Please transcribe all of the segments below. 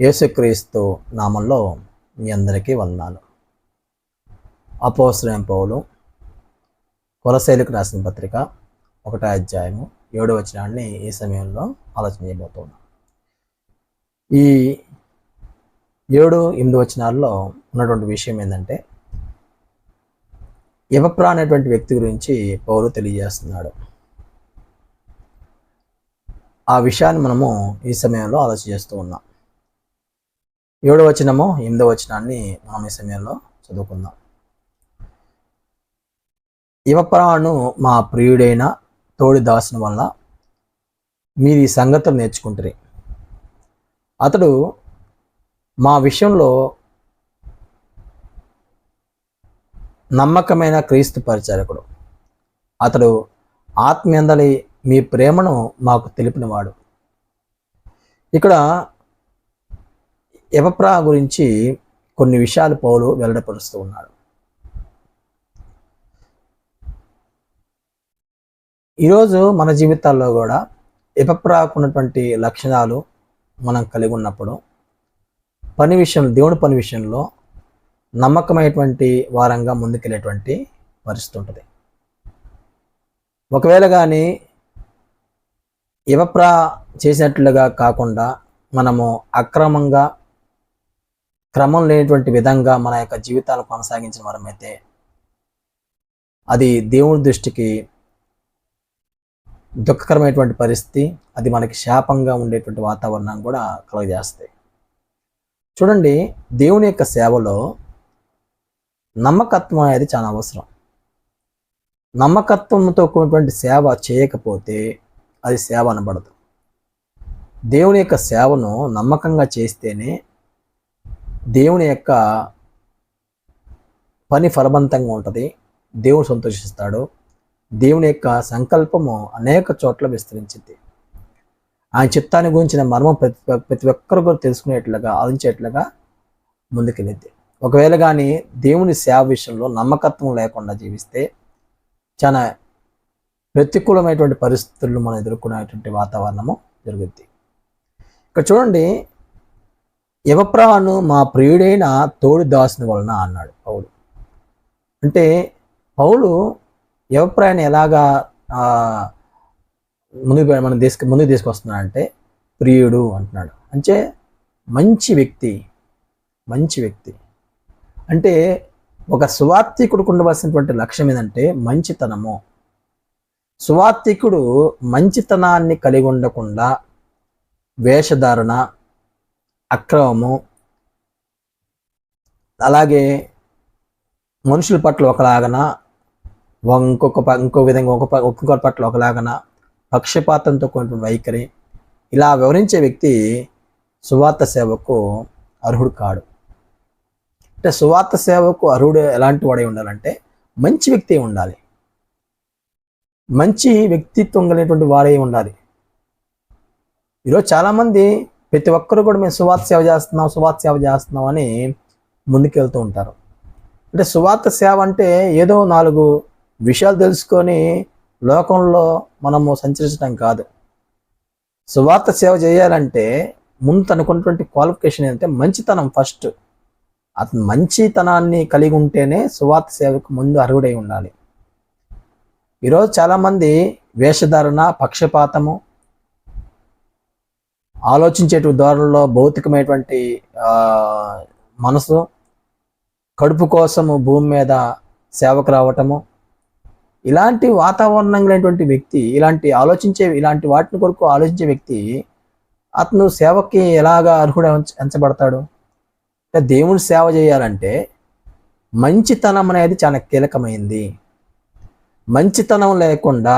యేసుక్రీస్తు నామంలో మీ అందరికీ వందనాలు. అపోశ్రయం పౌలు కొలశైలికి రాసిన పత్రిక ఒకటో అధ్యాయము ఏడో వచనాన్ని ఈ సమయంలో ఆలోచన చేయబోతున్నాం ఈ ఏడు ఎనిమిది వచనాల్లో ఉన్నటువంటి విషయం ఏంటంటే యువప్రా అనేటువంటి వ్యక్తి గురించి పౌలు తెలియజేస్తున్నాడు. ఆ విషయాన్ని మనము ఈ సమయంలో ఆలోచన చేస్తూ ఉన్నాం. ఏడో వచనము ఎనిమిదో వచనాన్ని మనం ఈ సమయంలో చదువుకుందాం. యువప్రాను మా ప్రియుడైన తోడి దాసుని వల్ల మీరు ఈ సంగతులు నేర్చుకుంటారు. అతడు మా విషయంలో నమ్మకమైన క్రీస్తు పరిచారకుడు. అతడు ఆత్మీయందలి మీ ప్రేమను మాకు తెలిపినవాడు. ఇక్కడ ఎపప్రా గురించి కొన్ని విషయాలు పౌలు వెల్లడపరుస్తూ ఉన్నాడు. ఈరోజు మన జీవితాల్లో కూడా ఎపప్రాకు ఉన్నటువంటి లక్షణాలు మనం కలిగి ఉన్నప్పుడు పని విషయం దేవుడి పని విషయంలో నమ్మకమైనటువంటి వారంగా ముందుకెళ్ళేటువంటి పరిస్థితి ఉంటుంది. ఒకవేళ కానీ ఇవప్రా చేసినట్లుగా కాకుండా మనము అక్రమంగా క్రమం లేనటువంటి విధంగా మన యొక్క జీవితాలు కొనసాగించిన వారమైతే అది దేవుని దృష్టికి దుఃఖకరమైనటువంటి పరిస్థితి అది మనకి శాపంగా ఉండేటువంటి వాతావరణం కూడా కలుగజేస్తాయి. చూడండి దేవుని యొక్క సేవలో నమ్మకత్వం అనేది చాలా అవసరం. నమ్మకత్వంతో కూడినటువంటి సేవ చేయకపోతే అది సేవ అనబడదు. దేవుని యొక్క సేవను నమ్మకంగా చేస్తేనే దేవుని యొక్క పని ఫలవంతంగా ఉంటుంది. దేవుడు సంతోషిస్తాడు. దేవుని యొక్క సంకల్పము అనేక చోట్ల విస్తరించింది. ఆయన చిత్తాన్ని గురించిన మర్మం ప్రతి ప్రతి ఒక్కరు కూడా తెలుసుకునేట్లుగా ఆలోచించేట్లుగా ముందుకెళ్ళింది ఒకవేళ కానీ దేవుని సేవ విషయంలో నమ్మకత్వం లేకుండా జీవిస్తే చాలా ప్రతికూలమైనటువంటి పరిస్థితులను మనం ఎదుర్కొనేటువంటి వాతావరణము జరుగుద్ది. ఇక్కడ చూడండి యవప్రాను మా ప్రియుడైన తోడు దాసుని వలన అన్నాడు పౌలు. అంటే పౌలు యవప్రాయాన్ని ఎలాగా ముందుకు మనం తీసుకు ముందుకు తీసుకొస్తున్నాడంటే ప్రియుడు అంటున్నాడు. అంటే మంచి వ్యక్తి మంచి వ్యక్తి. అంటే ఒక సువార్థికుడు ఉండవలసినటువంటి లక్ష్యం ఏంటంటే మంచితనము. సువార్థికుడు మంచితనాన్ని కలిగి ఉండకుండా వేషధారణ అక్రమము అలాగే మనుషుల పట్ల ఒకలాగన ఇంకొక ఇంకో విధంగా ఒక ఒక్కొక్కరి పట్ల ఒకలాగన పక్షపాతంతో కొన్ని వైఖరి ఇలా వివరించే వ్యక్తి సువార్త సేవకు అర్హుడు కాడు. అంటే సువార్త సేవకు అర్హుడు ఎలాంటి వాడై ఉండాలంటే మంచి వ్యక్తి ఉండాలి. మంచి వ్యక్తిత్వం కలిగినటువంటి వాడే ఉండాలి. ఈరోజు చాలామంది ప్రతి ఒక్కరు కూడా మేము సువార్త సేవ చేస్తున్నాం సువార్త సేవ చేస్తున్నాం అని ముందుకెళ్తూ ఉంటారు. అంటే సువార్త సేవ అంటే ఏదో నాలుగు విషయాలు తెలుసుకొని లోకంలో మనము సంచరించడం కాదు. సువార్త సేవ చేయాలంటే ముందు తనకున్నటువంటి క్వాలిఫికేషన్ ఏంటంటే మంచితనం ఫస్ట్. అతను మంచితనాన్ని కలిగి ఉంటేనే సువార్త సేవకు ముందు అర్హుడై ఉండాలి. ఈరోజు చాలామంది వేషధారణ పక్షపాతము ఆలోచించేటువంటి ధోరణిలో భౌతికమైనటువంటి మనసు కడుపు కోసము భూమి మీద సేవకు రావటము ఇలాంటి వాతావరణంలోటువంటి వ్యక్తి ఇలాంటి ఆలోచించే ఇలాంటి వాటిని కొరకు ఆలోచించే వ్యక్తి అతను సేవకి ఎలాగా అర్హుడు ఎంచబడతాడు? అంటే దేవుని సేవ చేయాలంటే మంచితనం అనేది చాలా కీలకమైంది. మంచితనం లేకుండా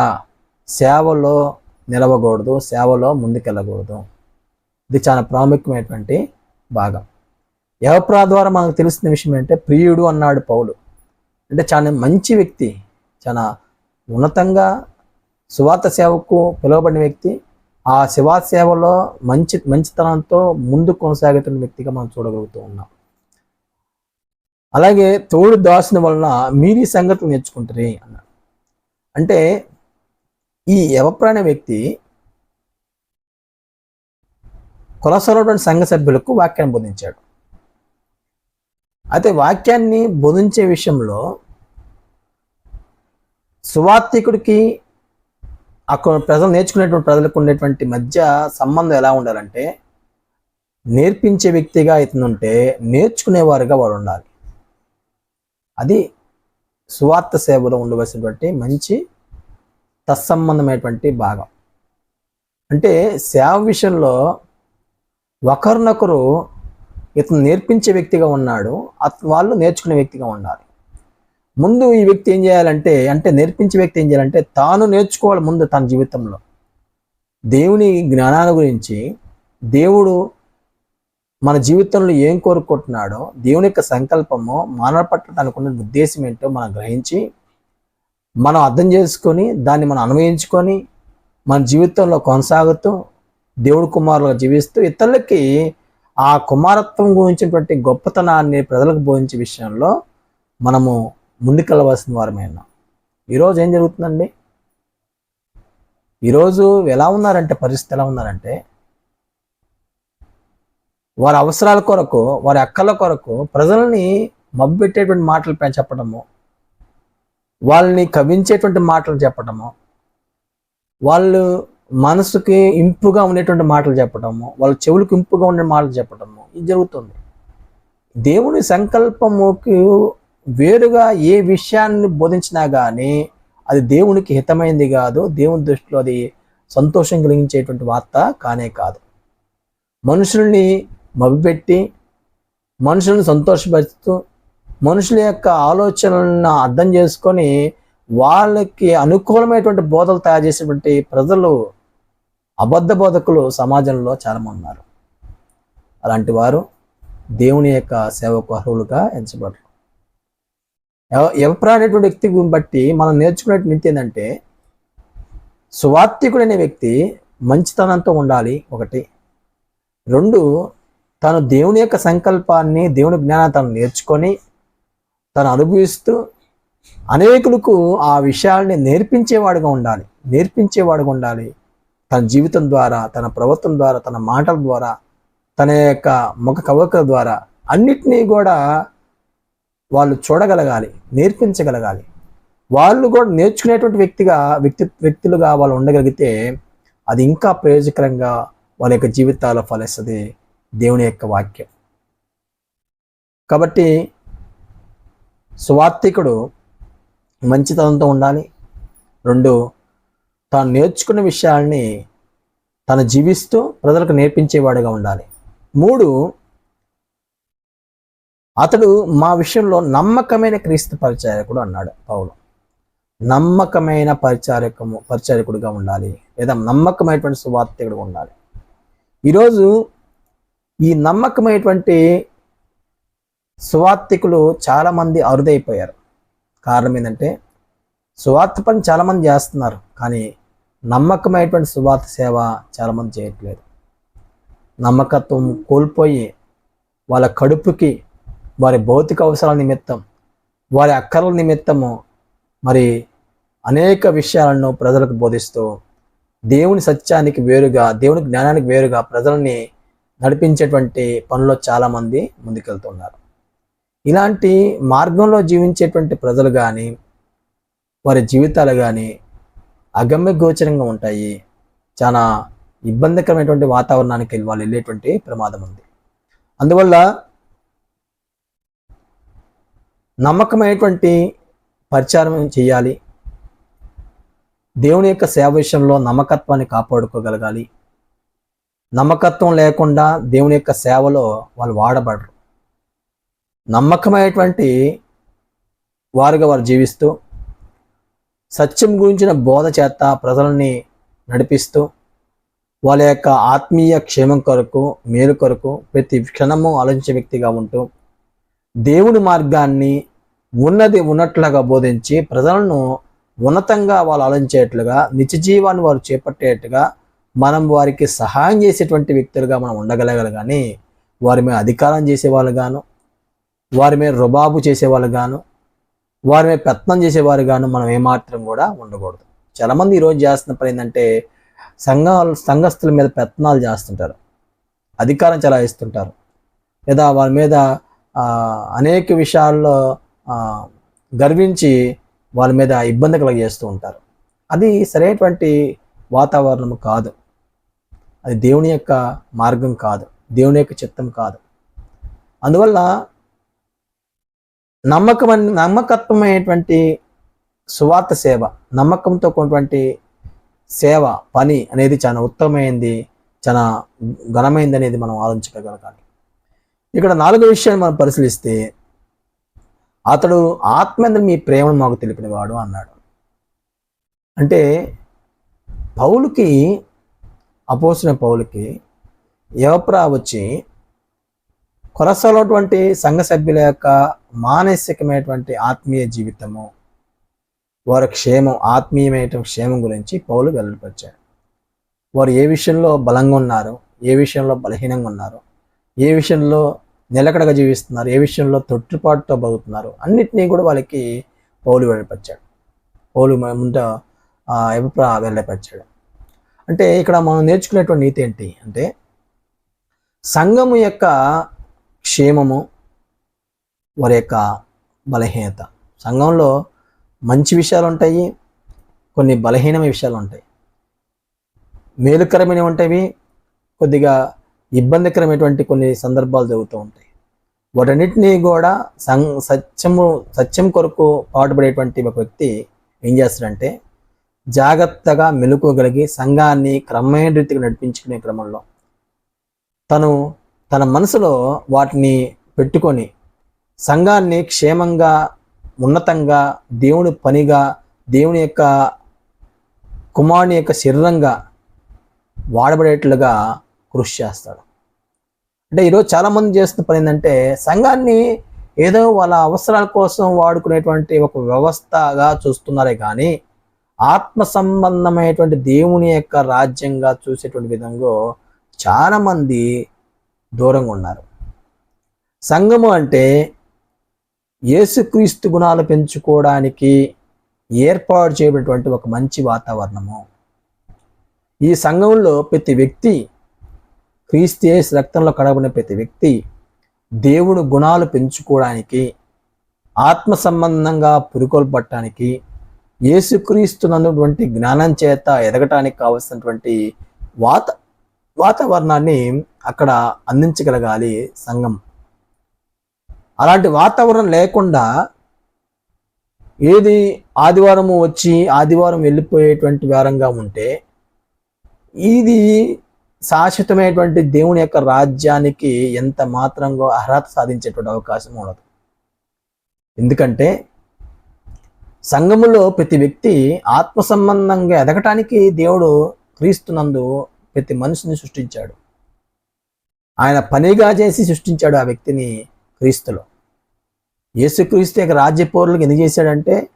సేవలో నిలవకూడదు సేవలో ముందుకెళ్ళకూడదు. ఇది చాలా ప్రాముఖ్యమైనటువంటి భాగం. యవప్రా ద్వారా మనకు తెలిసిన విషయం ఏంటంటే ప్రియుడు అన్నాడు పౌలు. అంటే చాలా మంచి వ్యక్తి చాలా ఉన్నతంగా సువార్త సేవకు పిలువబడిన వ్యక్తి. ఆ శివా సేవలో మంచి మంచితనంతో ముందు కొనసాగుతున్న వ్యక్తిగా మనం చూడగలుగుతూ ఉన్నాం. అలాగే తోడు దాసిన వలన మీరు ఈ సంగతులు నేర్చుకుంటారే అన్నాడు. అంటే ఈ యవప్రాణ వ్యక్తి కులసరైనటువంటి సంఘ సభ్యులకు వాక్యాన్ని బోధించాడు. అయితే వాక్యాన్ని బోధించే విషయంలో సువార్థికుడికి అక్కడ ప్రజలు నేర్చుకునేటువంటి ప్రజలకు ఉండేటువంటి మధ్య సంబంధం ఎలా ఉండాలంటే నేర్పించే వ్యక్తిగా ఇతను ఉంటే నేర్చుకునేవారుగా వాడు ఉండాలి. అది సువార్త సేవలో ఉండవలసినటువంటి మంచి తత్సంబంధమైనటువంటి భాగం. అంటే సేవ విషయంలో ఒకరినొకరు ఇతను నేర్పించే వ్యక్తిగా ఉన్నాడు అత- వాళ్ళు నేర్చుకునే వ్యక్తిగా ఉండాలి. ముందు ఈ వ్యక్తి ఏం చేయాలంటే అంటే నేర్పించే వ్యక్తి ఏం చేయాలంటే తాను నేర్చుకోవాలి ముందు తన జీవితంలో. దేవుని జ్ఞానాల గురించి దేవుడు మన జీవితంలో ఏం కోరుకుంటున్నాడో దేవుని యొక్క సంకల్పము మానవ పట్ల తనకున్న ఉద్దేశం ఏంటో మనం గ్రహించి మనం అర్థం చేసుకొని దాన్ని మనం అన్వయించుకొని మన జీవితంలో కొనసాగుతూ దేవుడు కుమారులుగా జీవిస్తూ ఇతరులకి ఆ కుమారత్వం గురించినటువంటి గొప్పతనాన్ని ప్రజలకు బోధించే విషయంలో మనము ముందుకెళ్ళవలసిన వారమైనా ఈరోజు ఏం జరుగుతుందండి? ఈరోజు ఎలా ఉన్నారంటే పరిస్థితి ఎలా ఉన్నారంటే వారి అవసరాల కొరకు వారి అక్కల కొరకు ప్రజల్ని మబ్బెట్టేటువంటి మాటలు పే- చెప్పడము వాళ్ళని కవించేటువంటి మాటలు చెప్పడము వాళ్ళు మనసుకి ఇంపుగా ఉండేటువంటి మాటలు చెప్పటము వాళ్ళ చెవులకు ఇంపుగా ఉండే మాటలు చెప్పటము ఇది జరుగుతుంది. దేవుని సంకల్పముకి వేరుగా ఏ విషయాన్ని బోధించినా కానీ అది దేవునికి హితమైంది కాదు దేవుని దృష్టిలో అది సంతోషం కలిగించేటువంటి వార్త కానే కాదు. మనుషుల్ని మభిపెట్టి మనుషులను సంతోషపరుస్తూ మనుషుల యొక్క ఆలోచనలను అర్థం చేసుకొని వాళ్ళకి అనుకూలమైనటువంటి బోధలు తయారు చేసేటువంటి ప్రజలు అబద్ధ బోధకులు సమాజంలో చాలామంది ఉన్నారు. అలాంటి వారు దేవుని యొక్క సేవకు అర్హులుగా ఎంచబడరు. ఎవ- వ్యక్తి బట్టి మనం నేర్చుకునేటువంటి నీతి ఏంటంటే సువార్థికుడు వ్యక్తి మంచితనంతో ఉండాలి ఒకటి. రెండు తను దేవుని యొక్క సంకల్పాన్ని దేవుని జ్ఞానాన్ని తను నేర్చుకొని తను అనుభవిస్తూ అనేకులకు ఆ విషయాల్ని నేర్పించేవాడుగా ఉండాలి. నేర్పించేవాడుగా ఉండాలి. తన జీవితం ద్వారా తన ప్రవర్తన ద్వారా తన మాటల ద్వారా తన యొక్క ముఖ కవకల ద్వారా అన్నిటినీ కూడా వాళ్ళు చూడగలగాలి నేర్పించగలగాలి. వాళ్ళు కూడా నేర్చుకునేటువంటి వ్యక్తిగా వ్యక్తి వ్యక్తులుగా వాళ్ళు ఉండగలిగితే అది ఇంకా ప్రయోజకరంగా వాళ్ళ యొక్క జీవితాల్లో ఫలిస్తుంది దేవుని యొక్క వాక్యం. కాబట్టి సువార్థికుడు మంచితనంతో ఉండాలి. రెండు తాను నేర్చుకున్న విషయాల్ని తను జీవిస్తూ ప్రజలకు నేర్పించేవాడుగా ఉండాలి. మూడు అతడు మా విషయంలో నమ్మకమైన క్రీస్తు పరిచారకుడు అన్నాడు పౌలు. నమ్మకమైన పరిచారకము పరిచారకుడిగా ఉండాలి. లేదా నమ్మకమైనటువంటి సువార్థికుడుగా ఉండాలి. ఈరోజు ఈ నమ్మకమైనటువంటి సువార్థికులు చాలామంది అరుదైపోయారు. కారణం ఏంటంటే సువార్త పని చాలామంది చేస్తున్నారు. కానీ నమ్మకమైనటువంటి సువార్త సేవ చాలామంది చేయట్లేదు. నమ్మకత్వం కోల్పోయి వాళ్ళ కడుపుకి వారి భౌతిక అవసరాల నిమిత్తం వారి అక్కర్ల నిమిత్తము మరి అనేక విషయాలను ప్రజలకు బోధిస్తూ దేవుని సత్యానికి వేరుగా దేవుని జ్ఞానానికి వేరుగా ప్రజల్ని నడిపించేటువంటి పనుల్లో చాలామంది ముందుకెళ్తున్నారు. ఇలాంటి మార్గంలో జీవించేటువంటి ప్రజలు కానీ వారి జీవితాలు కానీ అగమ్య గోచరంగా ఉంటాయి. చాలా ఇబ్బందికరమైనటువంటి వాతావరణానికి వెళ్ళి వాళ్ళు వెళ్ళేటువంటి ప్రమాదం ఉంది. అందువల్ల నమ్మకమైనటువంటి పరిచారం చేయాలి. దేవుని యొక్క సేవ విషయంలో నమ్మకత్వాన్ని కాపాడుకోగలగాలి. నమ్మకత్వం లేకుండా దేవుని యొక్క సేవలో వాళ్ళు వాడబడరు. నమ్మకమైనటువంటి వారుగా వారు జీవిస్తూ సత్యం గురించిన బోధ చేత ప్రజలని నడిపిస్తూ వాళ్ళ యొక్క ఆత్మీయ క్షేమం కొరకు మేలు కొరకు ప్రతి క్షణము ఆలోచించే వ్యక్తిగా ఉంటూ దేవుడి మార్గాన్ని ఉన్నది ఉన్నట్లుగా బోధించి ప్రజలను ఉన్నతంగా వాళ్ళు ఆలోచించేట్లుగా నిత్య జీవాన్ని వారు చేపట్టేట్టుగా మనం వారికి సహాయం చేసేటువంటి వ్యక్తులుగా మనం ఉండగలగాలి కానీ వారి మీద అధికారం చేసేవాళ్ళు గాను వారి మీద రుబాబు చేసేవాళ్ళు గాను వారి మీద పెత్తనం చేసేవారు గాను మనం ఏమాత్రం కూడా ఉండకూడదు. చాలామంది ఈరోజు చేస్తున్న పని ఏంటంటే సంఘాలు సంఘస్థుల మీద ప్రయత్నాలు చేస్తుంటారు. అధికారం చెలాయిస్తుంటారు. లేదా వారి మీద అనేక విషయాల్లో గర్వించి వాళ్ళ మీద ఇబ్బంది కలగజేస్తూ ఉంటారు. అది సరైనటువంటి వాతావరణం కాదు. అది దేవుని యొక్క మార్గం కాదు. దేవుని యొక్క చిత్తం కాదు. అందువల్ల నమ్మకం నమ్మకత్వమైనటువంటి సువార్త సేవ నమ్మకంతో కొన్నటువంటి సేవ పని అనేది చాలా ఉత్తమమైంది చాలా ఘనమైంది అనేది మనం ఆలోచించగలగాలి. ఇక్కడ నాలుగో విషయాన్ని మనం పరిశీలిస్తే అతడు ఆత్మేంద్ర మీ ప్రేమను మాకు తెలిపినవాడు అన్నాడు. అంటే పౌలుకి అపోసిన పౌలుకి యువప్రా వచ్చి కొరసలోటువంటి సంఘ సభ్యుల యొక్క మానసికమైనటువంటి ఆత్మీయ జీవితము వారి క్షేమం ఆత్మీయమైన క్షేమం గురించి పౌలు వెల్లడిపరిచాడు. వారు ఏ విషయంలో బలంగా ఉన్నారు ఏ విషయంలో బలహీనంగా ఉన్నారు ఏ విషయంలో నిలకడగా జీవిస్తున్నారు ఏ విషయంలో తొట్టుపాటుతో బతుకుతున్నారు అన్నిటినీ కూడా వాళ్ళకి పౌలు వెళ్ళపరిచాడు పౌలు మ- అభిప్రాయ వెళ్ళపరిచాడు అంటే ఇక్కడ మనం నేర్చుకునేటువంటి నీతి ఏంటి అంటే సంఘము యొక్క క్షేమము వారి యొక్క బలహీనత. సంఘంలో మంచి విషయాలు ఉంటాయి కొన్ని బలహీనమైన విషయాలు ఉంటాయి. మేలుకరమైనవి ఉంటాయి కొద్దిగా ఇబ్బందికరమైనటువంటి కొన్ని సందర్భాలు జరుగుతూ ఉంటాయి. వాటన్నిటినీ కూడా సం సత్యము సత్యం కొరకు పాటుపడేటువంటి ఒక వ్యక్తి ఏం చేస్తాడంటే జాగ్రత్తగా మెలుకోగలిగి సంఘాన్ని క్రమమైన రీతిగా నడిపించుకునే క్రమంలో తను తన మనసులో వాటిని పెట్టుకొని సంఘాన్ని క్షేమంగా ఉన్నతంగా దేవుని పనిగా దేవుని యొక్క కుమారుని యొక్క శరీరంగా వాడబడేట్లుగా కృషి చేస్తాడు. అంటే ఈరోజు చాలామంది చేస్తున్న పని ఏంటంటే సంఘాన్ని ఏదో వాళ్ళ అవసరాల కోసం వాడుకునేటువంటి ఒక వ్యవస్థగా చూస్తున్నారే కానీ ఆత్మ సంబంధమైనటువంటి దేవుని యొక్క రాజ్యంగా చూసేటువంటి విధంగా చాలామంది దూరంగా ఉన్నారు. సంఘము అంటే యేసుక్రీస్తు గుణాలు పెంచుకోవడానికి ఏర్పాటు చేయబడినటువంటి ఒక మంచి వాతావరణము. ఈ సంఘంలో ప్రతి వ్యక్తి క్రీస్తు యేసు రక్తంలో కడబడిన ప్రతి వ్యక్తి దేవుడు గుణాలు పెంచుకోవడానికి ఆత్మ సంబంధంగా పురుకొల్పట్టడానికి యేసుక్రీస్తున్నటువంటి జ్ఞానం చేత ఎదగటానికి కావలసినటువంటి వాత వాతావరణాన్ని అక్కడ అందించగలగాలి సంఘం. అలాంటి వాతావరణం లేకుండా ఏది ఆదివారము వచ్చి ఆదివారం వెళ్ళిపోయేటువంటి వారంగా ఉంటే ఇది శాశ్వతమైనటువంటి దేవుని యొక్క రాజ్యానికి ఎంత మాత్రంగా అర్హత సాధించేటువంటి అవకాశం ఉండదు. ఎందుకంటే సంఘములో ప్రతి వ్యక్తి ఆత్మ సంబంధంగా ఎదగటానికి దేవుడు క్రీస్తునందు ప్రతి మనిషిని సృష్టించాడు. ఆయన పనిగా చేసి సృష్టించాడు ఆ వ్యక్తిని క్రీస్తులో. యేసుక్రీస్తు యొక్క రాజ్య పౌరులకు ఎందుకు చేశాడంటే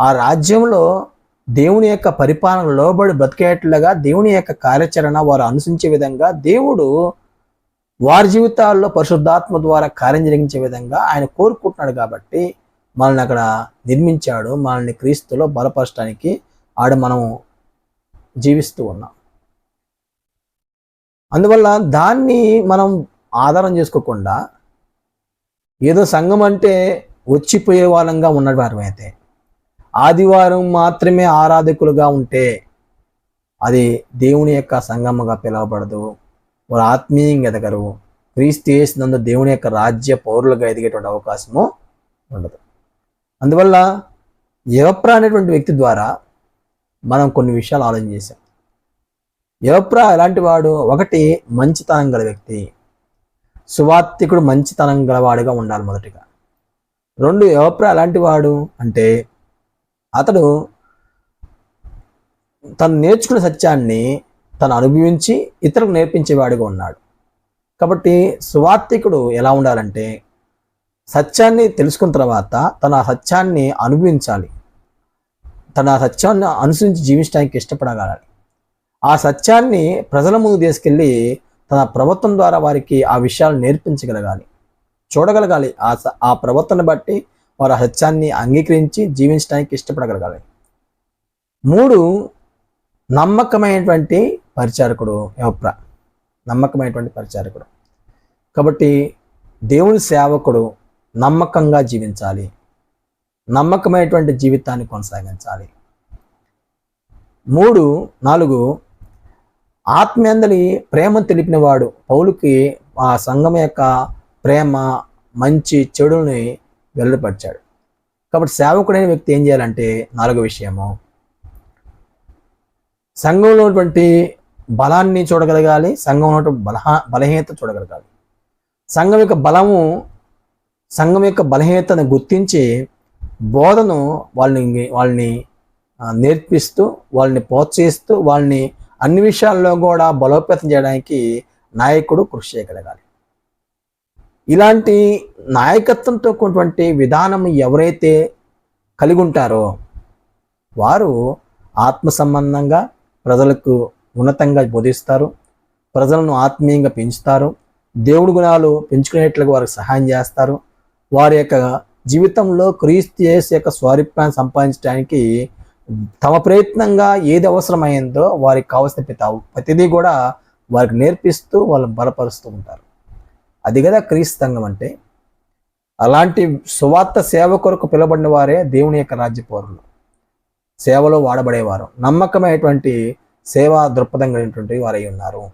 ఆ రాజ్యంలో దేవుని యొక్క పరిపాలన లోబడి బ్రతికేట్లుగా దేవుని యొక్క కార్యాచరణ వారు అనుసరించే విధంగా దేవుడు వారి జీవితాల్లో పరిశుద్ధాత్మ ద్వారా కార్యం జరిగించే విధంగా ఆయన కోరుకుంటున్నాడు కాబట్టి మనల్ని అక్కడ నిర్మించాడు మనల్ని క్రీస్తులో బలపరచడానికి ఆడ మనం జీవిస్తూ ఉన్నాం. అందువల్ల దాన్ని మనం ఆధారం చేసుకోకుండా ఏదో సంఘం అంటే వచ్చిపోయే వాళ్ళంగా ఉన్నవారు అయితే. ఆదివారం మాత్రమే ఆరాధకులుగా ఉంటే అది దేవుని యొక్క సంగమగా పిలవబడదు. వారు ఆత్మీయంగా ఎదగరు. క్రీస్తు చేసినందు దేవుని యొక్క రాజ్య పౌరులుగా ఎదిగేటువంటి అవకాశము ఉండదు. అందువల్ల యవప్ర అనేటువంటి వ్యక్తి ద్వారా మనం కొన్ని విషయాలు ఆలోచన చేశాం. యవప్ర ఎలాంటి వాడు? ఒకటి మంచితనం గల వ్యక్తి. సువార్థికుడు మంచితనం గలవాడుగా ఉండాలి మొదటిగా. రెండు యువప్ర ఎలాంటి వాడు అంటే అతడు తను నేర్చుకున్న సత్యాన్ని తను అనుభవించి ఇతరులకు నేర్పించేవాడిగా ఉన్నాడు. కాబట్టి సువార్థికుడు ఎలా ఉండాలంటే సత్యాన్ని తెలుసుకున్న తర్వాత తన ఆ సత్యాన్ని అనుభవించాలి. తన ఆ సత్యాన్ని అనుసరించి జీవించడానికి ఇష్టపడగలాలి ఆ సత్యాన్ని ప్రజల ముందు తీసుకెళ్ళి తన ప్రవర్తన ద్వారా వారికి ఆ విషయాలు నేర్పించగలగాలి. చూడగలగాలి. ఆ స- ఆ ప్రవర్తన బట్టి వారు హత్యాన్ని సత్యాన్ని అంగీకరించి జీవించడానికి ఇష్టపడగలగాలి. మూడు నమ్మకమైనటువంటి పరిచారకుడు ఎవప్ర నమ్మకమైనటువంటి పరిచారకుడు. కాబట్టి దేవుని సేవకుడు నమ్మకంగా జీవించాలి. నమ్మకమైనటువంటి జీవితాన్ని కొనసాగించాలి. మూడు నాలుగు ఆత్మీయందలి ప్రేమ తెలిపినవాడు. పౌలుకి ఆ సంఘం యొక్క ప్రేమ మంచి చెడుని వెల్లడిపరిచాడు. కాబట్టి సేవకుడైన వ్యక్తి ఏం చేయాలంటే నాలుగో విషయము. సంఘంలో ఉన్నటువంటి బలాన్ని చూడగలగాలి సంఘంలో ఉన్నటువంటి బలహ బలహీనత చూడగలగాలి. సంఘం యొక్క బలము సంఘం యొక్క బలహీనతను గుర్తించి బోధను వాళ్ళని వాళ్ళని నేర్పిస్తూ వాళ్ళని ప్రోత్సహిస్తూ వాళ్ళని అన్ని విషయాల్లో కూడా బలోపేతం చేయడానికి నాయకుడు కృషి చేయగలగాలి. ఇలాంటి నాయకత్వంతో కూడినటువంటి విధానం ఎవరైతే కలిగి ఉంటారో వారు ఆత్మ సంబంధంగా ప్రజలకు ఉన్నతంగా బోధిస్తారు ప్రజలను ఆత్మీయంగా పెంచుతారు దేవుడి గుణాలు పెంచుకునేట్లుగా వారికి సహాయం చేస్తారు వారి యొక్క జీవితంలో క్రీస్తు యేసు యొక్క స్వారూప్యాన్ని సంపాదించడానికి తమ ప్రయత్నంగా ఏది అవసరమైందో వారికి కావలసిన పితావు ప్రతిదీ కూడా వారికి నేర్పిస్తూ వాళ్ళని బలపరుస్తూ ఉంటారు. అది కదా క్రీస్తంగం అంటే. అలాంటి సువార్త సేవ కొరకు పిలబడిన వారే దేవుని యొక్క రాజ్య పౌరులు. సేవలో వాడబడేవారు. నమ్మకమైనటువంటి సేవా దృక్పథం కలిగినటువంటి వారై ఉన్నారు.